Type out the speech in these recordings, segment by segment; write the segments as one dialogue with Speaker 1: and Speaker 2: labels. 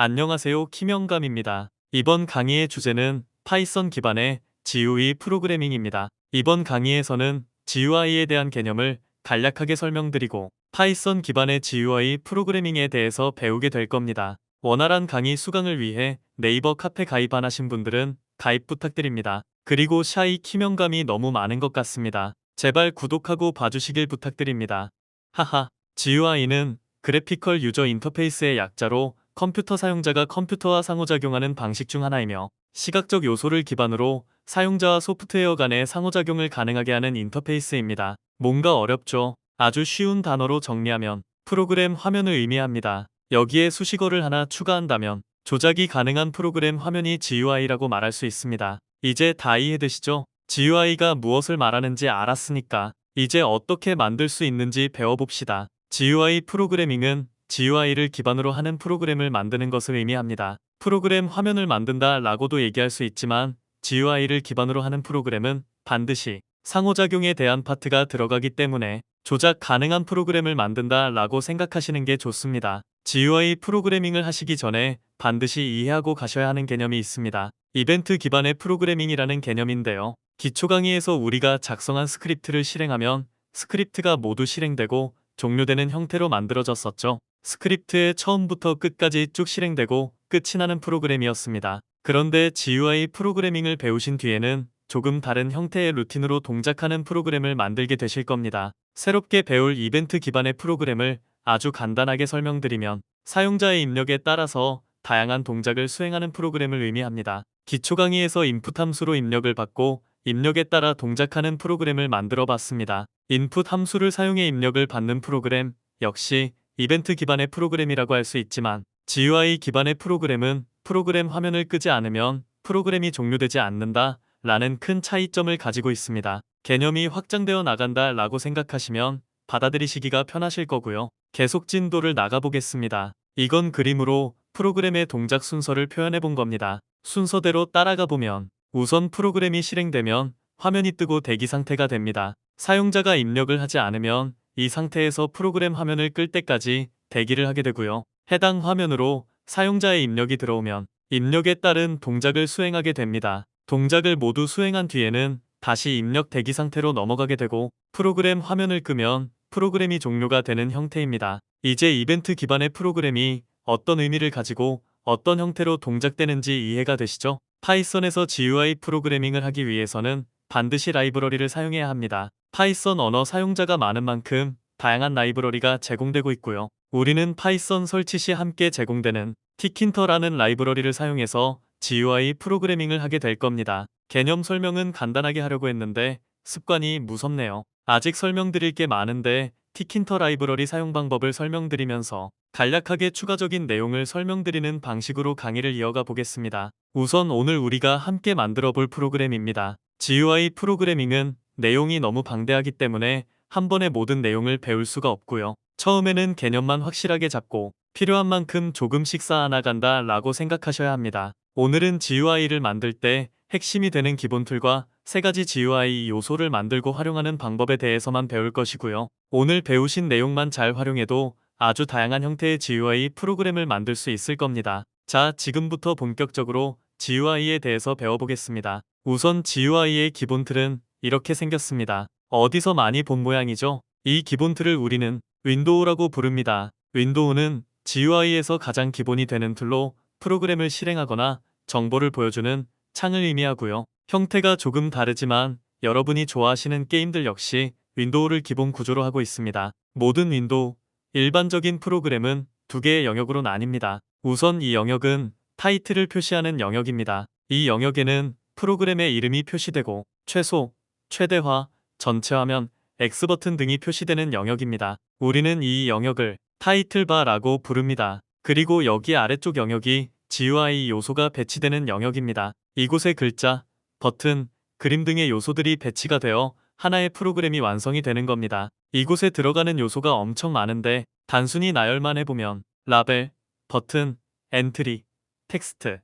Speaker 1: 안녕하세요. 김영감입니다. 이번 강의의 주제는 파이썬 기반의 GUI 프로그래밍입니다. 이번 강의에서는 GUI에 대한 개념을 간략하게 설명드리고 파이썬 기반의 GUI 프로그래밍에 대해서 배우게 될 겁니다. 원활한 강의 수강을 위해 네이버 카페 가입 안 하신 분들은 가입 부탁드립니다. 그리고 샤이 키명감이 너무 많은 것 같습니다. 제발 구독하고 봐주시길 부탁드립니다. 하하, GUI는 그래피컬 유저 인터페이스의 약자로 컴퓨터 사용자가 컴퓨터와 상호작용하는 방식 중 하나이며 시각적 요소를 기반으로 사용자와 소프트웨어 간의 상호작용을 가능하게 하는 인터페이스입니다. 뭔가 어렵죠? 아주 쉬운 단어로 정리하면 프로그램 화면을 의미합니다. 여기에 수식어를 하나 추가한다면 조작이 가능한 프로그램 화면이 GUI라고 말할 수 있습니다. 이제 다 이해되시죠? GUI가 무엇을 말하는지 알았으니까 이제 어떻게 만들 수 있는지 배워봅시다. GUI 프로그래밍은 GUI를 기반으로 하는 프로그램을 만드는 것을 의미합니다. 프로그램 화면을 만든다 라고도 얘기할 수 있지만 GUI를 기반으로 하는 프로그램은 반드시 상호작용에 대한 파트가 들어가기 때문에 조작 가능한 프로그램을 만든다 라고 생각하시는 게 좋습니다. GUI 프로그래밍을 하시기 전에 반드시 이해하고 가셔야 하는 개념이 있습니다. 이벤트 기반의 프로그래밍이라는 개념인데요. 기초 강의에서 우리가 작성한 스크립트를 실행하면 스크립트가 모두 실행되고 종료되는 형태로 만들어졌었죠. 스크립트의 처음부터 끝까지 쭉 실행되고 끝이 나는 프로그램이었습니다. 그런데 GUI 프로그래밍을 배우신 뒤에는 조금 다른 형태의 루틴으로 동작하는 프로그램을 만들게 되실 겁니다. 새롭게 배울 이벤트 기반의 프로그램을 아주 간단하게 설명드리면 사용자의 입력에 따라서 다양한 동작을 수행하는 프로그램을 의미합니다. 기초 강의에서 인풋 함수로 입력을 받고 입력에 따라 동작하는 프로그램을 만들어 봤습니다. 인풋 함수를 사용해 입력을 받는 프로그램 역시 이벤트 기반의 프로그램이라고 할 수 있지만 GUI 기반의 프로그램은 프로그램 화면을 끄지 않으면 프로그램이 종료되지 않는다 라는 큰 차이점을 가지고 있습니다. 개념이 확장되어 나간다 라고 생각하시면 받아들이시기가 편하실 거고요. 계속 진도를 나가보겠습니다. 이건 그림으로 프로그램의 동작 순서를 표현해 본 겁니다. 순서대로 따라가 보면 우선 프로그램이 실행되면 화면이 뜨고 대기 상태가 됩니다. 사용자가 입력을 하지 않으면 이 상태에서 프로그램 화면을 끌 때까지 대기를 하게 되고요. 해당 화면으로 사용자의 입력이 들어오면 입력에 따른 동작을 수행하게 됩니다. 동작을 모두 수행한 뒤에는 다시 입력 대기 상태로 넘어가게 되고 프로그램 화면을 끄면 프로그램이 종료가 되는 형태입니다. 이제 이벤트 기반의 프로그램이 어떤 의미를 가지고 어떤 형태로 동작되는지 이해가 되시죠? 파이썬에서 GUI 프로그래밍을 하기 위해서는 반드시 라이브러리를 사용해야 합니다. 파이썬 언어 사용자가 많은 만큼 다양한 라이브러리가 제공되고 있고요. 우리는 파이썬 설치 시 함께 제공되는 티킨터라는 라이브러리를 사용해서 GUI 프로그래밍을 하게 될 겁니다. 개념 설명은 간단하게 하려고 했는데 습관이 무섭네요. 아직 설명드릴 게 많은데 티킨터 라이브러리 사용 방법을 설명드리면서 간략하게 추가적인 내용을 설명드리는 방식으로 강의를 이어가 보겠습니다. 우선 오늘 우리가 함께 만들어 볼 프로그램입니다. GUI 프로그래밍은 내용이 너무 방대하기 때문에 한 번에 모든 내용을 배울 수가 없고요. 처음에는 개념만 확실하게 잡고 필요한 만큼 조금씩 쌓아나간다 라고 생각하셔야 합니다. 오늘은 GUI를 만들 때 핵심이 되는 기본 툴과 세 가지 GUI 요소를 만들고 활용하는 방법에 대해서만 배울 것이고요. 오늘 배우신 내용만 잘 활용해도 아주 다양한 형태의 GUI 프로그램을 만들 수 있을 겁니다. 자, 지금부터 본격적으로 GUI에 대해서 배워보겠습니다. 우선 GUI의 기본 틀은 이렇게 생겼습니다. 어디서 많이 본 모양이죠? 이 기본 틀을 우리는 윈도우라고 부릅니다. 윈도우는 GUI에서 가장 기본이 되는 툴로 프로그램을 실행하거나 정보를 보여주는 창을 의미하고요. 형태가 조금 다르지만 여러분이 좋아하시는 게임들 역시 윈도우를 기본 구조로 하고 있습니다. 모든 윈도우, 일반적인 프로그램은 두 개의 영역으로 나뉩니다. 우선 이 영역은 타이틀을 표시하는 영역입니다. 이 영역에는 프로그램의 이름이 표시되고 최소, 최대화, 전체 화면, X버튼 등이 표시되는 영역입니다. 우리는 이 영역을 타이틀바라고 부릅니다. 그리고 여기 아래쪽 영역이 GUI 요소가 배치되는 영역입니다. 이곳에 글자, 버튼, 그림 등의 요소들이 배치가 되어 하나의 프로그램이 완성이 되는 겁니다. 이곳에 들어가는 요소가 엄청 많은데 단순히 나열만 해보면 라벨, 버튼, 엔트리, 텍스트,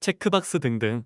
Speaker 1: 체크박스 등등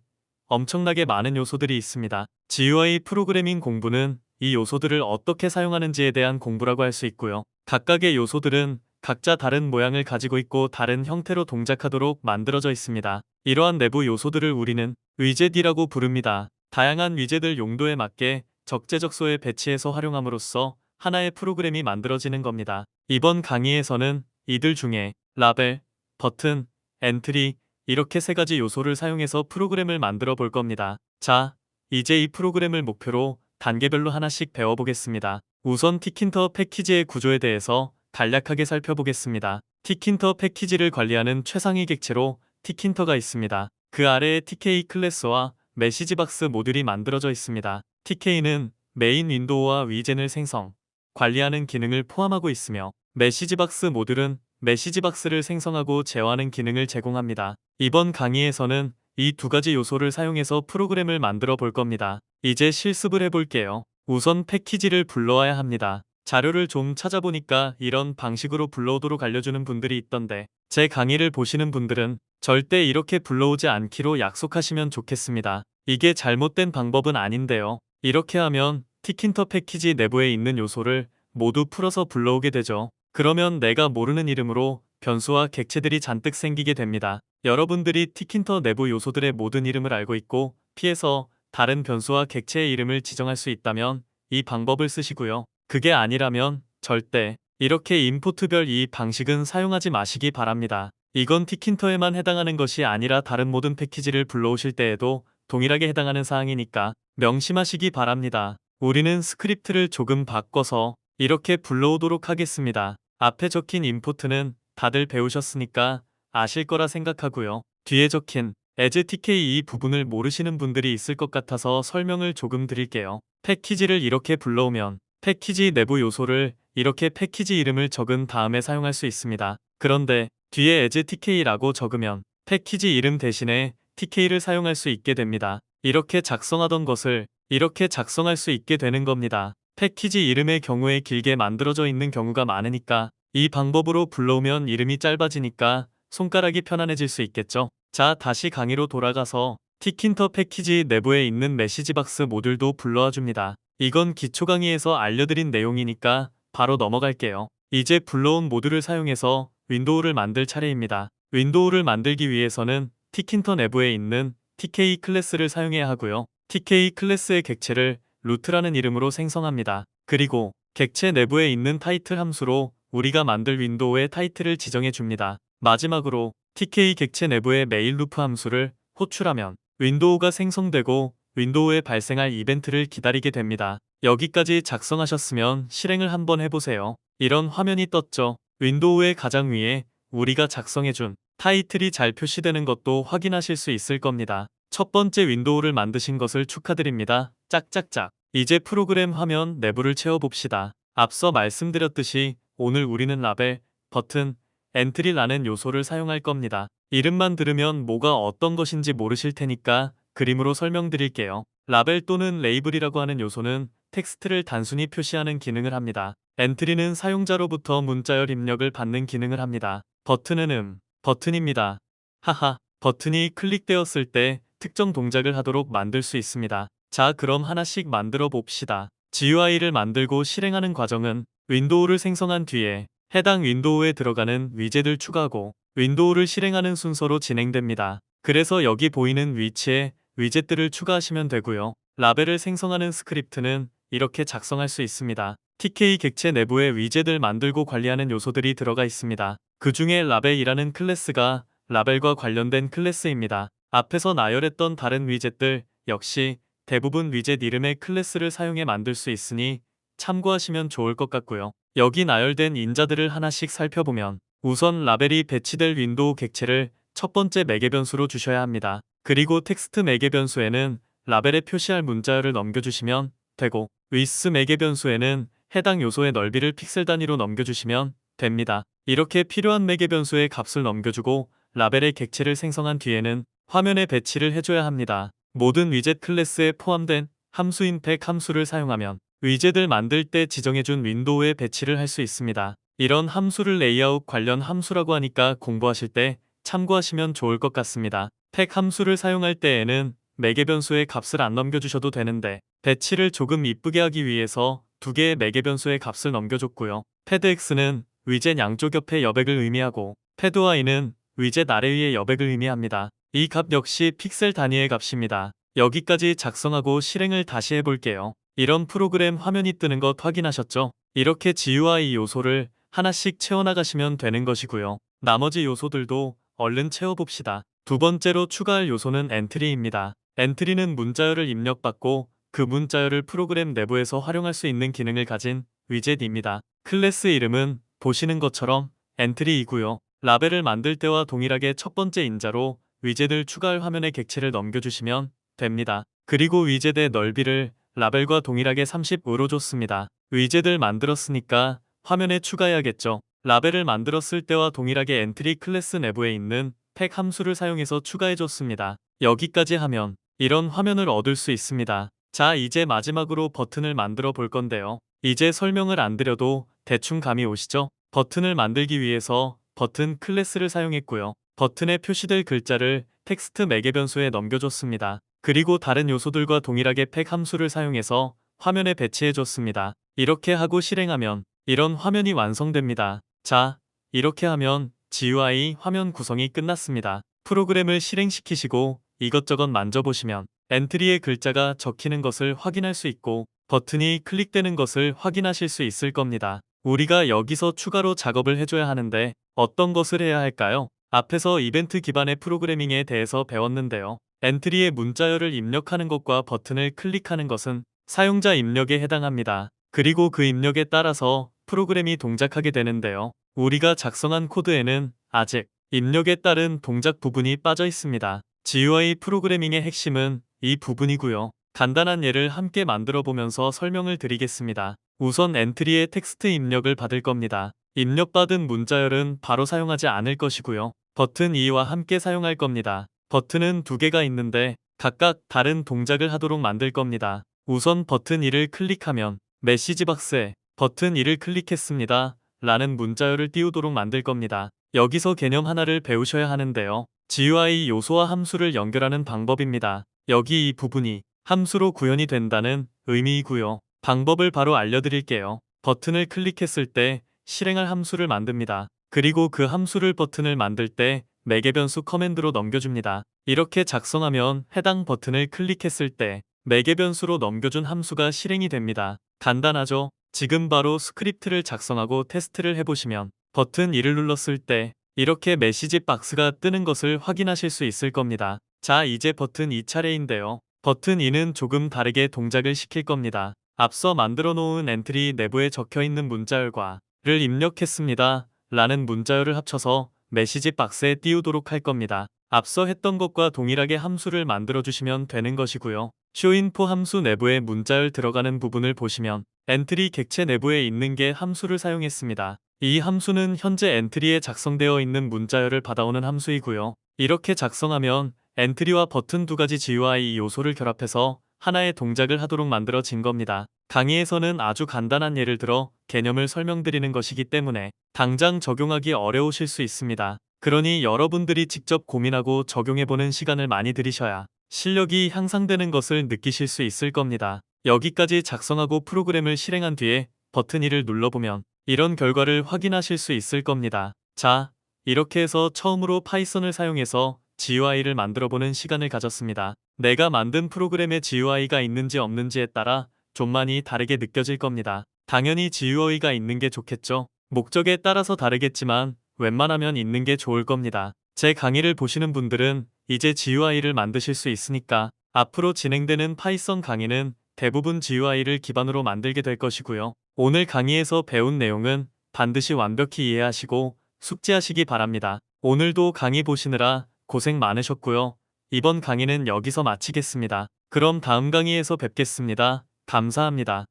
Speaker 1: 엄청나게 많은 요소들이 있습니다. GUI 프로그래밍 공부는 이 요소들을 어떻게 사용하는지에 대한 공부라고 할 수 있고요. 각각의 요소들은 각자 다른 모양을 가지고 있고 다른 형태로 동작하도록 만들어져 있습니다. 이러한 내부 요소들을 우리는 위젯이라고 부릅니다. 다양한 위젯을 용도에 맞게 적재적소에 배치해서 활용함으로써 하나의 프로그램이 만들어지는 겁니다. 이번 강의에서는 이들 중에 라벨, 버튼, 엔트리 이렇게 세 가지 요소를 사용해서 프로그램을 만들어 볼 겁니다. 자, 이제 이 프로그램을 목표로 단계별로 하나씩 배워보겠습니다. 우선 티킨터 패키지의 구조에 대해서 간략하게 살펴보겠습니다. 티킨터 패키지를 관리하는 최상위 객체로 티킨터가 있습니다. 그 아래에 TK 클래스와 메시지박스 모듈이 만들어져 있습니다. TK는 메인 윈도우와 위젠을 생성, 관리하는 기능을 포함하고 있으며 메시지박스 모듈은 메시지박스를 생성하고 제어하는 기능을 제공합니다. 이번 강의에서는 이 두 가지 요소를 사용해서 프로그램을 만들어 볼 겁니다. 이제 실습을 해볼게요. 우선 패키지를 불러와야 합니다. 자료를 좀 찾아보니까 이런 방식으로 불러오도록 알려주는 분들이 있던데 제 강의를 보시는 분들은 절대 이렇게 불러오지 않기로 약속하시면 좋겠습니다. 이게 잘못된 방법은 아닌데요. 이렇게 하면 티킨터 패키지 내부에 있는 요소를 모두 풀어서 불러오게 되죠. 그러면 내가 모르는 이름으로 변수와 객체들이 잔뜩 생기게 됩니다. 여러분들이 티킨터 내부 요소들의 모든 이름을 알고 있고 피해서 다른 변수와 객체의 이름을 지정할 수 있다면 이 방법을 쓰시고요. 그게 아니라면 절대 이렇게 인포트별 이 방식은 사용하지 마시기 바랍니다. 이건 티킨터에만 해당하는 것이 아니라 다른 모든 패키지를 불러오실 때에도 동일하게 해당하는 사항이니까 명심하시기 바랍니다. 우리는 스크립트를 조금 바꿔서 이렇게 불러오도록 하겠습니다. 앞에 적힌 임포트는 다들 배우셨으니까 아실 거라 생각하고요. 뒤에 적힌 as tk 이 부분을 모르시는 분들이 있을 것 같아서 설명을 조금 드릴게요. 패키지를 이렇게 불러오면 패키지 내부 요소를 이렇게 패키지 이름을 적은 다음에 사용할 수 있습니다. 그런데 뒤에 as tk라고 적으면 패키지 이름 대신에 tk를 사용할 수 있게 됩니다. 이렇게 작성하던 것을 이렇게 작성할 수 있게 되는 겁니다. 패키지 이름의 경우에 길게 만들어져 있는 경우가 많으니까 이 방법으로 불러오면 이름이 짧아지니까 손가락이 편안해질 수 있겠죠. 자, 다시 강의로 돌아가서 티킨터 패키지 내부에 있는 메시지 박스 모듈도 불러와 줍니다. 이건 기초 강의에서 알려드린 내용이니까 바로 넘어갈게요. 이제 불러온 모듈을 사용해서 윈도우를 만들 차례입니다. 윈도우를 만들기 위해서는 티킨터 내부에 있는 TK 클래스를 사용해야 하고요. TK 클래스의 객체를 루트라는 이름으로 생성합니다. 그리고 객체 내부에 있는 타이틀 함수로 우리가 만들 윈도우의 타이틀을 지정해 줍니다. 마지막으로 TK 객체 내부의 메일 루프 함수를 호출하면 윈도우가 생성되고 윈도우에 발생할 이벤트를 기다리게 됩니다. 여기까지 작성하셨으면 실행을 한번 해보세요. 이런 화면이 떴죠. 윈도우의 가장 위에 우리가 작성해준 타이틀이 잘 표시되는 것도 확인하실 수 있을 겁니다. 첫 번째 윈도우를 만드신 것을 축하드립니다. 짝짝짝. 이제 프로그램 화면 내부를 채워봅시다. 앞서 말씀드렸듯이 오늘 우리는 라벨, 버튼, 엔트리라는 요소를 사용할 겁니다. 이름만 들으면 뭐가 어떤 것인지 모르실 테니까 그림으로 설명드릴게요. 라벨 또는 레이블이라고 하는 요소는 텍스트를 단순히 표시하는 기능을 합니다. 엔트리는 사용자로부터 문자열 입력을 받는 기능을 합니다. 버튼은 음, 버튼입니다. 하하, 버튼이 클릭되었을 때 특정 동작을 하도록 만들 수 있습니다. 자, 그럼 하나씩 만들어 봅시다. GUI를 만들고 실행하는 과정은 윈도우를 생성한 뒤에 해당 윈도우에 들어가는 위젯을 추가하고 윈도우를 실행하는 순서로 진행됩니다. 그래서 여기 보이는 위치에 위젯들을 추가하시면 되고요. 라벨을 생성하는 스크립트는 이렇게 작성할 수 있습니다. TK 객체 내부에 위젯을 만들고 관리하는 요소들이 들어가 있습니다. 그 중에 라벨이라는 클래스가 라벨과 관련된 클래스입니다. 앞에서 나열했던 다른 위젯들 역시 대부분 위젯 이름의 클래스를 사용해 만들 수 있으니 참고하시면 좋을 것 같고요. 여기 나열된 인자들을 하나씩 살펴보면 우선 라벨이 배치될 윈도우 객체를 첫 번째 매개 변수로 주셔야 합니다. 그리고 텍스트 매개 변수에는 라벨에 표시할 문자열을 넘겨주시면 되고 위스 매개 변수에는 해당 요소의 넓이를 픽셀 단위로 넘겨주시면 됩니다. 이렇게 필요한 매개 변수의 값을 넘겨주고 라벨의 객체를 생성한 뒤에는 화면에 배치를 해줘야 합니다. 모든 위젯 클래스에 포함된 함수인 팩 함수를 사용하면 위젯을 만들 때 지정해준 윈도우에 배치를 할 수 있습니다. 이런 함수를 레이아웃 관련 함수라고 하니까 공부하실 때 참고하시면 좋을 것 같습니다. 팩 함수를 사용할 때에는 매개 변수의 값을 안 넘겨주셔도 되는데 배치를 조금 이쁘게 하기 위해서 두 개의 매개 변수의 값을 넘겨줬고요. 패드x는 위젯 양쪽 옆의 여백을 의미하고 패드와이는 위젯 아래 위의 여백을 의미합니다. 이 값 역시 픽셀 단위의 값입니다. 여기까지 작성하고 실행을 다시 해볼게요. 이런 프로그램 화면이 뜨는 것 확인하셨죠? 이렇게 GUI 요소를 하나씩 채워나가시면 되는 것이고요. 나머지 요소들도 얼른 채워봅시다. 두 번째로 추가할 요소는 엔트리입니다. 엔트리는 문자열을 입력받고 그 문자열을 프로그램 내부에서 활용할 수 있는 기능을 가진 위젯입니다. 클래스 이름은 보시는 것처럼 엔트리이고요. 라벨을 만들 때와 동일하게 첫 번째 인자로 위젯을 추가할 화면의 객체를 넘겨주시면 됩니다. 그리고 위젯의 넓이를 라벨과 동일하게 30으로 줬습니다. 위젯을 만들었으니까 화면에 추가해야겠죠. 라벨을 만들었을 때와 동일하게 엔트리 클래스 내부에 있는 팩 함수를 사용해서 추가해줬습니다. 여기까지 하면 이런 화면을 얻을 수 있습니다. 자 이제 마지막으로 버튼을 만들어 볼 건데요. 이제 설명을 안 드려도 대충 감이 오시죠? 버튼을 만들기 위해서 버튼 클래스를 사용했고요. 버튼에 표시될 글자를 텍스트 매개 변수에 넘겨줬습니다. 그리고 다른 요소들과 동일하게 팩 함수를 사용해서 화면에 배치해줬습니다. 이렇게 하고 실행하면 이런 화면이 완성됩니다. 자, 이렇게 하면 GUI 화면 구성이 끝났습니다. 프로그램을 실행시키시고 이것저것 만져보시면 엔트리의 글자가 적히는 것을 확인할 수 있고 버튼이 클릭되는 것을 확인하실 수 있을 겁니다. 우리가 여기서 추가로 작업을 해줘야 하는데 어떤 것을 해야 할까요? 앞에서 이벤트 기반의 프로그래밍에 대해서 배웠는데요. 엔트리의 문자열을 입력하는 것과 버튼을 클릭하는 것은 사용자 입력에 해당합니다. 그리고 그 입력에 따라서 프로그램이 동작하게 되는데요. 우리가 작성한 코드에는 아직 입력에 따른 동작 부분이 빠져 있습니다. GUI 프로그래밍의 핵심은 이 부분이고요. 간단한 예를 함께 만들어 보면서 설명을 드리겠습니다. 우선 엔트리의 텍스트 입력을 받을 겁니다. 입력받은 문자열은 바로 사용하지 않을 것이고요. 버튼 2와 함께 사용할 겁니다. 버튼은 두 개가 있는데 각각 다른 동작을 하도록 만들 겁니다. 우선 버튼 2를 클릭하면 메시지 박스에 버튼 2를 클릭했습니다. 라는 문자열을 띄우도록 만들 겁니다. 여기서 개념 하나를 배우셔야 하는데요. GUI 요소와 함수를 연결하는 방법입니다. 여기 이 부분이 함수로 구현이 된다는 의미이고요. 방법을 바로 알려드릴게요. 버튼을 클릭했을 때 실행할 함수를 만듭니다. 그리고 그 함수를 버튼을 만들 때 매개 변수 커맨드로 넘겨줍니다. 이렇게 작성하면 해당 버튼을 클릭했을 때 매개 변수로 넘겨준 함수가 실행이 됩니다. 간단하죠? 지금 바로 스크립트를 작성하고 테스트를 해보시면 버튼 2를 눌렀을 때 이렇게 메시지 박스가 뜨는 것을 확인하실 수 있을 겁니다. 자 이제 버튼 2차례인데요. 버튼 2는 조금 다르게 동작을 시킬 겁니다. 앞서 만들어 놓은 엔트리 내부에 적혀 있는 문자열과 를 입력했습니다. 라는 문자열을 합쳐서 메시지 박스에 띄우도록 할 겁니다. 앞서 했던 것과 동일하게 함수를 만들어 주시면 되는 것이고요. 쇼인포 함수 내부에 문자열 들어가는 부분을 보시면 엔트리 객체 내부에 있는 게 함수를 사용했습니다. 이 함수는 현재 엔트리에 작성되어 있는 문자열을 받아오는 함수이고요. 이렇게 작성하면 엔트리와 버튼 두 가지 GUI 요소를 결합해서 하나의 동작을 하도록 만들어진 겁니다. 강의에서는 아주 간단한 예를 들어 개념을 설명드리는 것이기 때문에 당장 적용하기 어려우실 수 있습니다. 그러니 여러분들이 직접 고민하고 적용해보는 시간을 많이 들이셔야 실력이 향상되는 것을 느끼실 수 있을 겁니다. 여기까지 작성하고 프로그램을 실행한 뒤에 버튼 2를 눌러보면 이런 결과를 확인하실 수 있을 겁니다. 자, 이렇게 해서 처음으로 파이썬을 사용해서 GUI를 만들어보는 시간을 가졌습니다. 내가 만든 프로그램에 GUI가 있는지 없는지에 따라 좀 많이 다르게 느껴질 겁니다. 당연히 GUI가 있는 게 좋겠죠. 목적에 따라서 다르겠지만 웬만하면 있는 게 좋을 겁니다. 제 강의를 보시는 분들은 이제 GUI를 만드실 수 있으니까 앞으로 진행되는 파이썬 강의는 대부분 GUI를 기반으로 만들게 될 것이고요. 오늘 강의에서 배운 내용은 반드시 완벽히 이해하시고 숙지하시기 바랍니다. 오늘도 강의 보시느라 고생 많으셨고요. 이번 강의는 여기서 마치겠습니다. 그럼 다음 강의에서 뵙겠습니다. 감사합니다.